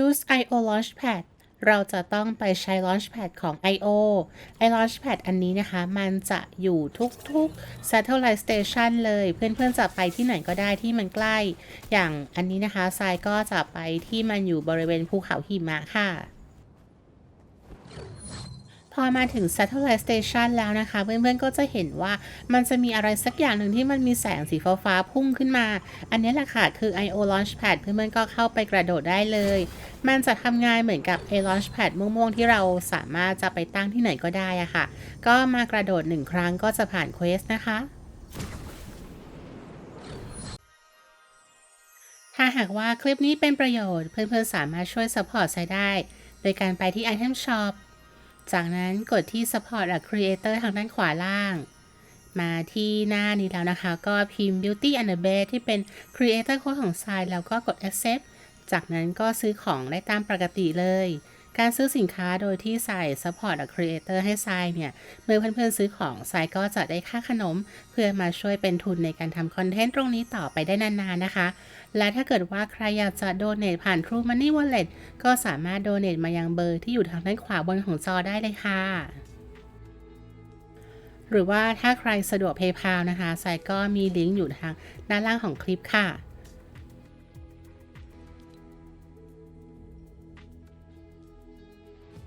use IO Launchpad เราจะต้องไปใช้ Launchpad ของ IO ไอ Launchpad อันนี้นะคะ มันจะอยู่ทุกๆ Satellite Station เลย เพื่อนๆจะไปที่ไหนก็ได้ที่มันใกล้ อย่างอันนี้นะคะทรายก็จะไปที่มันอยู่บริเวณภูเขาหิมะค่ะ พอมาถึง Satellite Station แล้วนะคะ เพื่อนๆก็จะเห็นว่ามันจะมีอะไรสักอย่างหนึ่งที่มันมีแสงสีฟ้าๆพุ่งขึ้นมา อันนี้แหละค่ะ คือ IO Launchpad เพื่อนๆก็เข้าไปกระโดดได้เลย มันจะทำงานเหมือนกับไอ้ Launchpad ม่วงๆ ที่เราสามารถจะไปตั้งที่ไหนก็ได้อะค่ะ ก็มากระโดดหนึ่งครั้งก็จะผ่านเควสนะคะถ้าหากว่าคลิปนี้เป็นประโยชน์เพื่อนๆสามารถช่วย support ไซได้ โดยการไปที่ Item Shop จากนั้นกดที่ Support a Creator ทางด้านขวาล่าง มาที่หน้านี้แล้วนะคะ ก็พิมพ์ Beauty and the Beast ที่เป็น Creator Code ของทรายแล้วก็กด Accept จากนั้นก็ซื้อของได้ตามปกติเลย การซื้อสินค้าโดยที่ใส่ Support a Creator ให้ทรายเนี่ย เมื่อเพื่อนๆซื้อของทรายก็จะได้ค่าขนม เพื่อมาช่วยเป็นทุนในการทำคอนเทนต์ตรงนี้ต่อไปได้นานๆนะคะ และถ้าเกิดว่าใครอยากจะโดเน a ผ่าน True Money Wallet ก็สามารถโดเน a มายังเบอร์ที่อยู่ทางด้านขวาบนของจอได้เลยค่ะหรือว่าถ้าใครสะดวก PayPal นะคะไซก็มีลิงก์อยู่ทางด้านล่างของคลิปค่ะ